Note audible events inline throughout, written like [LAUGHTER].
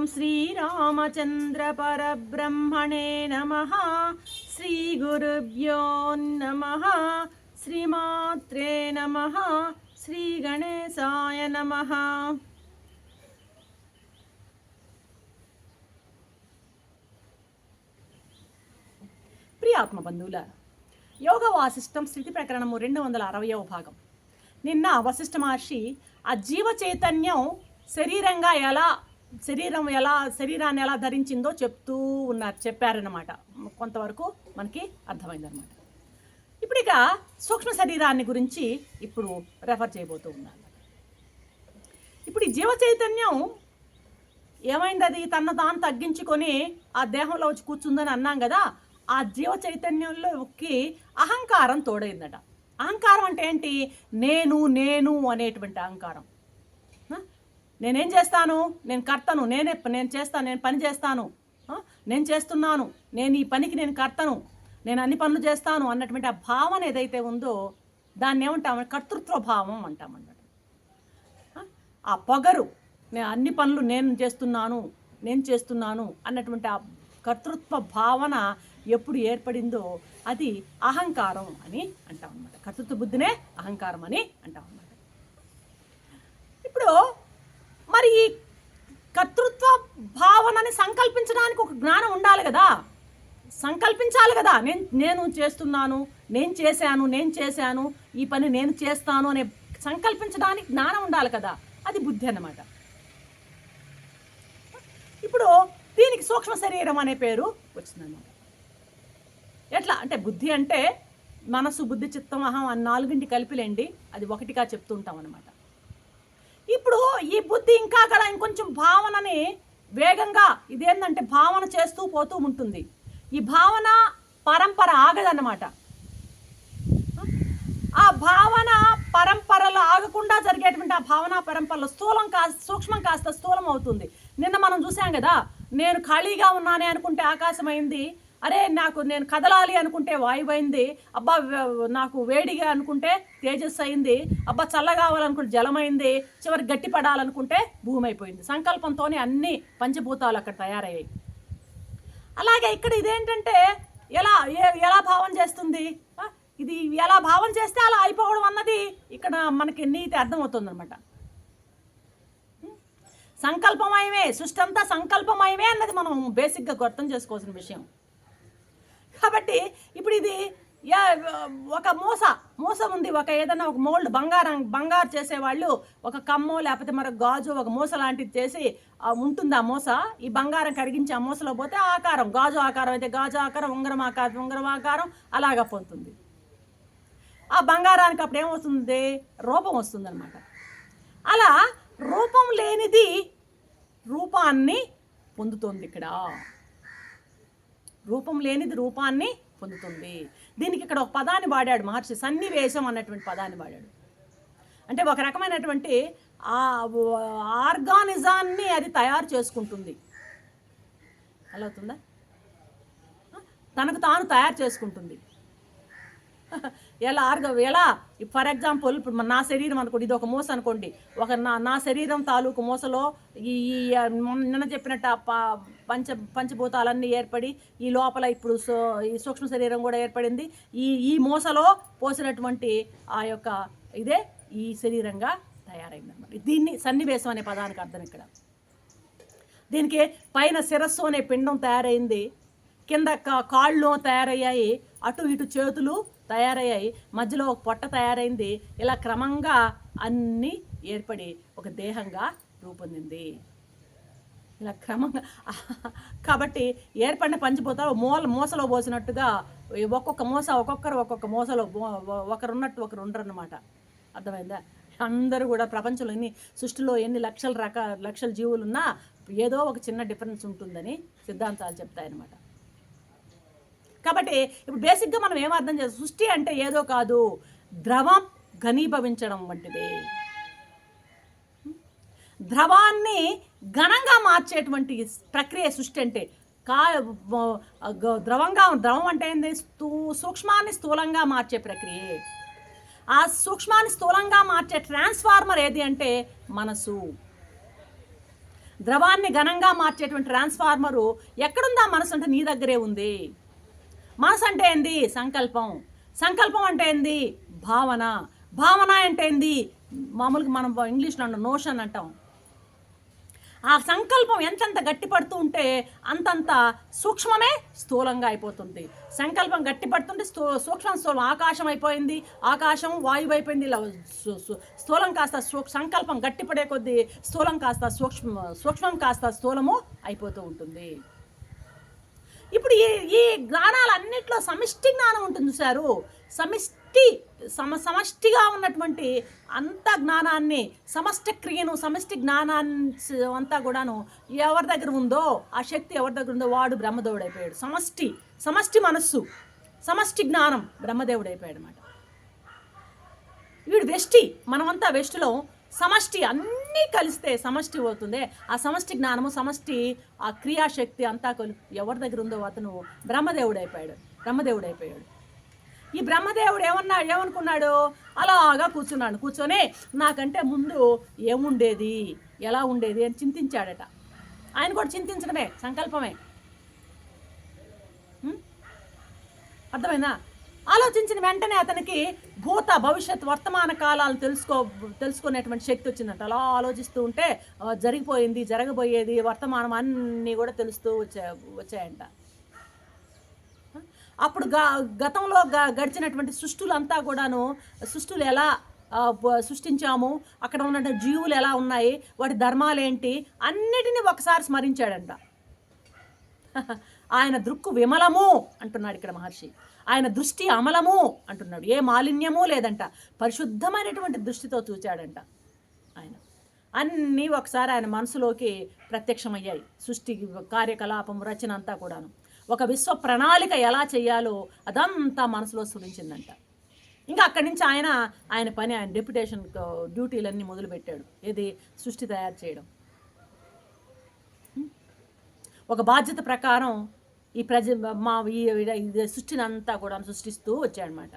ఓం శ్రీరామచంద్ర పరబ్రహ్మణే నమ. శ్రీ గురుభ్యో నమ. శ్రీమాత్రే నమ. శ్రీ గణేశాయ నమ. ప్రియాత్మ బంధువుల యోగ వాసిష్టం స్థితి ప్రకరణము రెండు వందల అరవయవ భాగం. నిన్న వశిష్ఠ మహర్షి ఆ జీవ చైతన్యం శరీరంగా ఎలా శరీరం ఎలా శరీరాన్ని ఎలా ధరించిందో చెప్తూ ఉన్నారు చెప్పారన్నమాట. కొంతవరకు మనకి అర్థమైందన్నమాట. ఇప్పుడు ఇక సూక్ష్మ శరీరాన్ని గురించి ఇప్పుడు రెఫర్ చేయబోతూ ఉన్నాను. ఇప్పుడు ఈ జీవ చైతన్యం ఏమైంది అది తన తాను తగ్గించుకొని ఆ దేహంలో వచ్చి కూర్చుందని అన్నాం కదా ఆ జీవ చైతన్యంలోకి అహంకారం తోడైందట. అహంకారం అంటే ఏంటి? నేను నేను అనేటువంటి అహంకారం. నేనేం చేస్తాను? నేను కర్తను. నేనే నేను చేస్తాను నేను పని చేస్తాను. నేను చేస్తున్నాను. నేను ఈ పనికి నేను కర్తను. నేను అన్ని పనులు చేస్తాను అన్నటువంటి ఆ భావన ఏదైతే ఉందో దాన్ని ఏమంటాం? కర్తృత్వ భావం అంటామన్నమాట ఆ? ఆ పొగరు. నేను అన్ని పనులు నేను చేస్తున్నాను నేను చేస్తున్నాను అన్నటువంటి ఆ కర్తృత్వ భావన ఎప్పుడు ఏర్పడిందో అది అహంకారం అని అంటాం అన్నమాట. కర్తృత్వ బుద్ధినే అహంకారం అని అంటాం అన్నమాట. ఇప్పుడు మరి ఈ కర్తృత్వ భావనని సంకల్పించడానికి ఒక జ్ఞానం ఉండాలి కదా. సంకల్పించాలి కదా. నేను నేను చేస్తున్నాను నేను చేశాను నేను చేశాను ఈ పని నేను చేస్తాను అనే సంకల్పించడానికి జ్ఞానం ఉండాలి కదా. అది బుద్ధి అన్నమాట. ఇప్పుడు దీనికి సూక్ష్మ శరీరం అనే పేరు వచ్చిందన్నమాట. ఎట్లా? అంటే బుద్ధి అంటే మనసు బుద్ధి చిత్తం అహం అని నాలుగింటి కలిపిలేండి. అది ఒకటిగా చెప్తుంటాం అనమాట ఈ బుద్ధి ఇంకా కూడా ఇంకొంచెం భావనని వేగంగా ఇదేంటంటే భావన చేస్తూ పోతూ ఉంటుంది. ఈ భావన పరంపర ఆగదన్నమాట. ఆ భావన పరంపరలు ఆగకుండా జరిగేటువంటి ఆ భావన పరంపరలో స్థూలం కాస్త సూక్ష్మం కాస్త స్థూలం అవుతుంది. నిన్న మనం చూసాం కదా నేను ఖాళీగా ఉన్నానే అనుకుంటే ఆకాశం అయింది అరే నాకు నేను కదలాలి అనుకుంటే వాయువు అయింది అబ్బా నాకు వేడిగా అనుకుంటే తేజస్సు అయింది అబ్బా చల్ల కావాలనుకుంటే జలమైంది. చివరి గట్టి పడాలనుకుంటే భూమి అయిపోయింది సంకల్పంతోనే అన్ని పంచభూతాలు అక్కడ తయారయ్యాయి. అలాగే ఇక్కడ ఇదేంటంటే ఎలా ఎలా భావం చేస్తుంది? ఇది ఎలా భావం చేస్తే అలా అయిపోవడం అన్నది ఇక్కడ మనకి నీతి అర్థమవుతుంది అనమాట సంకల్పమయమే సృష్టి అంతా సంకల్పమయమే అన్నది మనం బేసిక్గా అర్థం చేసుకోవాల్సిన విషయం. కాబట్టి ఇప్పుడు ఇది యా- ఒక మూస మూస ఉంది. ఒక ఏదైనా ఒక మోల్డ్ బంగారం బంగారు చేసేవాళ్ళు ఒక కమ్మో లేకపోతే మరొక గాజు ఒక మూస లాంటిది చేసి ఉంటుంది ఆ మూస? ఈ బంగారం కరిగించి ఆ మూసలో పోతే ఆకారం గాజు ఆకారం అయితే గాజు ఆకారం ఉంగరం ఆకారం ఉంగరం ఆకారం అలాగా పొందుతుంది ఆ బంగారానికి అప్పుడు ఏమవుతుంది రూపం వస్తుందన్నమాట. అలా రూపం లేనిది రూపాన్ని పొందుతుంది ఇక్కడ. రూపం లేనిది రూపాన్ని పొందుతుంది. దీనికి ఇక్కడ ఒక పదాన్ని వాడాడు మహర్షి సన్నివేశం అన్నటువంటి పదాన్ని వాడాడు. అంటే ఒక రకమైనటువంటి ఆర్గానిజాన్ని అది తయారు చేసుకుంటుంది. ఎలా అవుతుందా? తనకు తాను తయారు చేసుకుంటుంది. [LAUGHS] ఎలా ఆర్గ ఎలా? ఫర్ ఎగ్జాంపుల్ ఇప్పుడు నా శరీరం అనుకోండి ఇది ఒక మూస అనుకోండి. ఒక నా నా శరీరం తాలూకు మూసలో ఈ నిన్న చెప్పినట్టు పంచ పంచభూతాలన్నీ ఏర్పడి ఈ లోపల ఇప్పుడు సో ఈ సూక్ష్మ శరీరం కూడా ఏర్పడింది. ఈ ఈ మూసలో పోసినటువంటి ఆ యొక్క ఇదే ఈ శరీరంగా తయారైంది అనమాట దీన్ని సన్నివేశం అనే పదానికి అర్థం ఇక్కడ. దీనికి పైన శిరస్సు అనే పిండం తయారైంది. కింద కాళ్ళు తయారయ్యాయి. అటు ఇటు చేతులు తయారయ్యాయి. మధ్యలో ఒక పొట్ట తయారైంది. ఇలా క్రమంగా అన్నీ ఏర్పడి ఒక దేహంగా రూపొందింది. ఇలా క్రమంగా [LAUGHS] కాబట్టి ఏర్పడిన పంచిపోతారు మూల మూసలో పోసినట్టుగా ఒక్కొక్క మూస ఒక్కొక్కరు ఒక్కొక్క మూసలో ఒకరు ఉన్నట్టు ఒకరు ఉండరు అనమాట అర్థమైందా? అందరూ కూడా ప్రపంచంలో ఎన్ని సృష్టిలో ఎన్ని లక్షల రక లక్షల జీవులు ఉన్నా ఏదో ఒక చిన్న డిఫరెన్స్ ఉంటుందని సిద్ధాంతాలు చెప్తాయన్నమాట. కాబట్టి ఇప్పుడు బేసిక్గా మనం ఏం అర్థం చేస్తాం సృష్టి అంటే ఏదో కాదు. ద్రవం ఘనీభవించడం వంటిది. ద్రవాన్ని ఘనంగా మార్చేటువంటి ప్రక్రియ సృష్టి అంటే కా ద్రవంగా ద్రవం అంటే ఏంది? స్థూ సూక్ష్మాన్ని స్థూలంగా మార్చే ప్రక్రియ. ఆ సూక్ష్మాన్ని స్థూలంగా మార్చే ట్రాన్స్ఫార్మర్ ఏది అంటే మనసు. ద్రవాన్ని ఘనంగా మార్చేటువంటి ట్రాన్స్ఫార్మరు ఎక్కడుందా మనసు అంటే నీ దగ్గరే ఉంది. మనసు అంటే ఏంది? సంకల్పం. సంకల్పం అంటే ఏంది? భావన. భావన అంటే ఏంది? మామూలుగా మనం ఇంగ్లీష్లో నోషన్ అంటాం. ఆ సంకల్పం ఎంతెంత గట్టిపడుతూ ఉంటే అంతంత సూక్ష్మమే స్థూలంగా అయిపోతుంది. సంకల్పం గట్టిపడుతుంటే స్థూ సూక్ష్మం స్థూలం ఆకాశం అయిపోయింది. ఆకాశం వాయువు అయిపోయింది. ఇలా స్థూలం కాస్త సంకల్పం గట్టిపడే కొద్దీ స్థూలం కాస్త సూక్ష్మ సూక్ష్మం కాస్త స్థూలము అయిపోతూ ఉంటుంది. ఇప్పుడు ఈ ఈ జ్ఞానాలన్నిట్లో సమిష్టి జ్ఞానం ఉంటుంది సారు. సమిష్టి సమ సమష్టిగా ఉన్నటువంటి అంత జ్ఞానాన్ని సమష్టి క్రియను సమష్టి జ్ఞానాన్ని అంతా కూడాను ఎవరి దగ్గర ఉందో ఆ శక్తి ఎవరి దగ్గర ఉందో వాడు బ్రహ్మదేవుడు అయిపోయాడు. సమష్టి సమష్టి మనస్సు సమష్టి జ్ఞానం బ్రహ్మదేవుడు అయిపోయాడు అనమాట వీడు వెష్టి మనమంతా వెష్టిలో సమష్టి అన్నీ కలిస్తే సమష్టి అవుతుంది ఆ సమష్టి జ్ఞానము సమష్టి ఆ క్రియాశక్తి అంతా కొలు ఎవరి దగ్గర ఉందో అతను బ్రహ్మదేవుడు అయిపోయాడు బ్రహ్మదేవుడు అయిపోయాడు ఈ బ్రహ్మదేవుడు ఏమన్నా ఏమనుకున్నాడు? అలాగా కూర్చున్నాడు. కూర్చొని నాకంటే ముందు ఏముండేది? ఎలా ఉండేది? అని చింతించాడట. ఆయన కూడా చింతించడమే సంకల్పమే. అర్థమైందా? ఆలోచించిన వెంటనే అతనికి భూత భవిష్యత్ వర్తమాన కాలాలు తెలుసుకో తెలుసుకునేటువంటి శక్తి వచ్చిందంట. అలా ఆలోచిస్తూ ఉంటే జరిగిపోయింది జరగబోయేది వర్తమానం అన్నీ కూడా తెలుస్తూ వచ్చా వచ్చాయంట. అప్పుడు గ గతంలో గ గడిచినటువంటి సృష్టులంతా కూడాను సృష్టులు ఎలా సృష్టించాము అక్కడ ఉన్న జీవులు ఎలా ఉన్నాయి వాటి ధర్మాలు ఏంటి అన్నిటినీ ఒకసారి స్మరించాడంట. ఆయన దృక్కు విమలము అంటున్నాడు ఇక్కడ మహర్షి. ఆయన దృష్టి అమలము అంటున్నాడు. ఏ మాలిన్యము లేదంట పరిశుద్ధమైనటువంటి దృష్టితో చూచాడంట ఆయన. అన్నీ ఒకసారి ఆయన మనసులోకి ప్రత్యక్షమయ్యాయి. సృష్టి కార్యకలాపం రచన అంతా కూడాను. ఒక విశ్వ ప్రణాళిక ఎలా చేయాలో అదంతా మనసులో స్ఫురించిందంట. ఇంకా అక్కడి నుంచి ఆయన ఆయన పని ఆయన డెప్యుటేషన్ డ్యూటీలన్నీ మొదలుపెట్టాడు. ఏది? సృష్టి తయారు చేయడం. ఒక బాధ్యత ప్రకారం ఈ ప్రజ మా ఈ సృష్టిని అంతా కూడా సృష్టిస్తూ వచ్చాడనమాట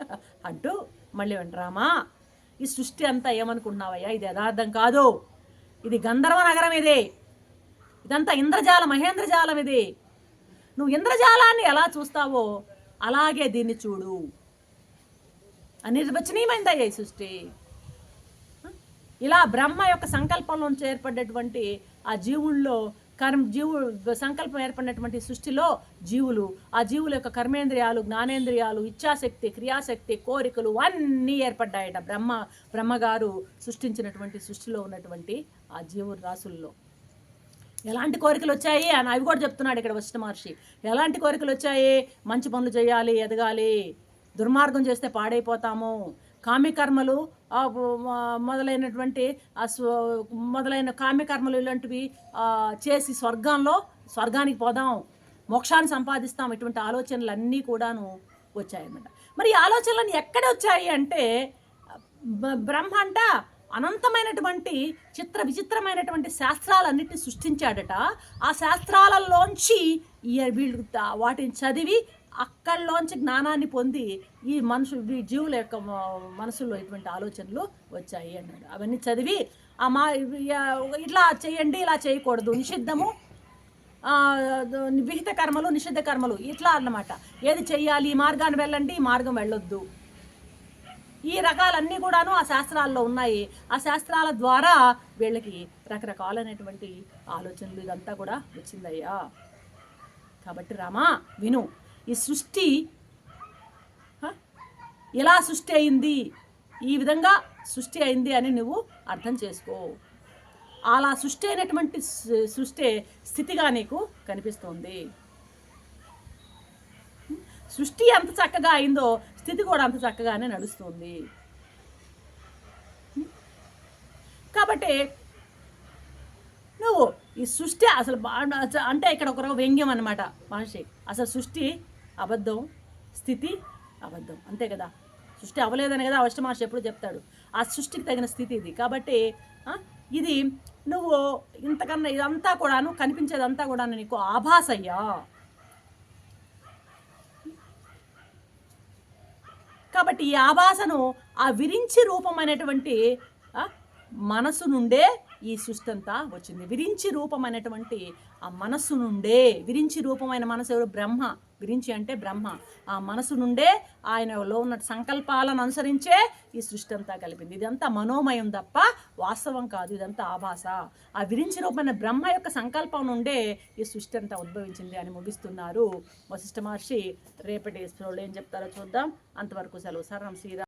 [LAUGHS] అంటూ మళ్ళీ రామా ఈ సృష్టి అంతా ఏమనుకుంటున్నావయ్యా? ఇది యథార్థం కాదు. ఇది గంధర్వ నగరం ఇది. ఇదంతా ఇంద్రజాలం మహేంద్రజాలం ఇది. నువ్వు ఇంద్రజాలాన్ని ఎలా చూస్తావో అలాగే దీన్ని చూడు. అనిర్వచనీయమైందయ్యా ఈ సృష్టి. ఇలా బ్రహ్మ యొక్క సంకల్పంలోంచి ఏర్పడ్డటువంటి ఆ జీవుల్లో కర్మ జీవు సంకల్పం ఏర్పడినటువంటి సృష్టిలో జీవులు ఆ జీవుల యొక్క కర్మేంద్రియాలు జ్ఞానేంద్రియాలు ఇచ్ఛాశక్తి క్రియాశక్తి కోరికలు అన్నీ ఏర్పడ్డాయట. బ్రహ్మ బ్రహ్మగారు సృష్టించినటువంటి సృష్టిలో ఉన్నటువంటి ఆ జీవు రాసుల్లో ఎలాంటి కోరికలు వచ్చాయి? అని అవి కూడా చెప్తున్నాడు ఇక్కడ వశిష్ఠ మహర్షి. ఎలాంటి కోరికలు వచ్చాయి? మంచి పనులు చేయాలి ఎదగాలి. దుర్మార్గం చేస్తే పాడైపోతాము. కామ్యకర్మలు మొదలైనటువంటి మొదలైన కామ్యకర్మలు ఇలాంటివి చేసి స్వర్గంలో స్వర్గానికి పోదాం మోక్షాన్ని సంపాదిస్తాం ఇటువంటి ఆలోచనలు అన్నీ కూడాను వచ్చాయన్నమాట. మరి ఈ ఆలోచనలు ఎక్కడ వచ్చాయి అంటే బ్రహ్మ అంట అనంతమైనటువంటి చిత్ర విచిత్రమైనటువంటి శాస్త్రాలన్నిటిని సృష్టించాడట. ఆ శాస్త్రాలలోంచి ఈ వీళ్ళు వాటిని చదివి అక్కడిలోంచి జ్ఞానాన్ని పొంది ఈ మనుషు ఈ జీవుల యొక్క మనసులో ఇటువంటి ఆలోచనలు వచ్చాయి అన్నాడు. అవన్నీ చదివి ఆ మా ఇట్లా చేయండి ఇలా చేయకూడదు. నిషిద్ధము విహిత కర్మలు నిషిద్ధ కర్మలు ఇట్లా అన్నమాట. ఏది చెయ్యాలి? ఈ మార్గాన్ని వెళ్ళండి ఈ మార్గం వెళ్ళొద్దు. ఈ రకాలన్నీ కూడాను ఆ శాస్త్రాల్లో ఉన్నాయి. ఆ శాస్త్రాల ద్వారా వీళ్ళకి రకరకాలైనటువంటి ఆలోచనలు ఇదంతా కూడా వచ్చిందయ్యా. కాబట్టి రామా విను. ఈ సృష్టి ఎలా సృష్టి అయింది? ఈ విధంగా సృష్టి అయింది అని నువ్వు అర్థం చేసుకో. అలా సృష్టి అయినటువంటి సృష్టి స్థితిగా నీకు కనిపిస్తోంది. సృష్టి ఎంత చక్కగా అయిందో స్థితి కూడా అంత చక్కగానే నడుస్తుంది. కాబట్టి నువ్వు ఈ సృష్టి అసలు అంటే ఇక్కడ ఒక వ్యంగ్యం అనమాట మహర్షి. అసలు సృష్టి అబద్ధం స్థితి అబద్ధం. అంతే కదా? సృష్టి అవ్వలేదని కదా అవశ్య మహర్షి ఎప్పుడు చెప్తాడు? ఆ సృష్టికి తగిన స్థితి ఇది. కాబట్టి ఇది నువ్వు ఇంతకన్నా ఇదంతా కూడాను కనిపించేదంతా కూడా నీకు ఆభాసయ్యా. కాబట్టి ఈ ఆభాసను ఆ విరించి రూపమైనటువంటి ఆ, మనసు నుండే ఈ సృష్టి అంతా వచ్చింది. విరించి రూపం అనేటువంటి ఆ మనస్సు నుండే విరించి రూపమైన మనసు ఎవరు? బ్రహ్మ. విరించి అంటే బ్రహ్మ. ఆ మనసు నుండే ఆయనలో ఉన్న సంకల్పాలను అనుసరించే ఈ సృష్టి అంతా కలిపింది. ఇదంతా మనోమయం తప్ప వాస్తవం కాదు. ఇదంతా ఆభాస. ఆ విరించి రూపమైన బ్రహ్మ యొక్క సంకల్పం నుండే ఈ సృష్టి అంతా ఉద్భవించింది అని ముగిస్తున్నారు వశిష్ఠ మహర్షి. రేపటి ఏం చెప్తారో చూద్దాం. అంతవరకు సెలవు. సరం శ్రీరామ్.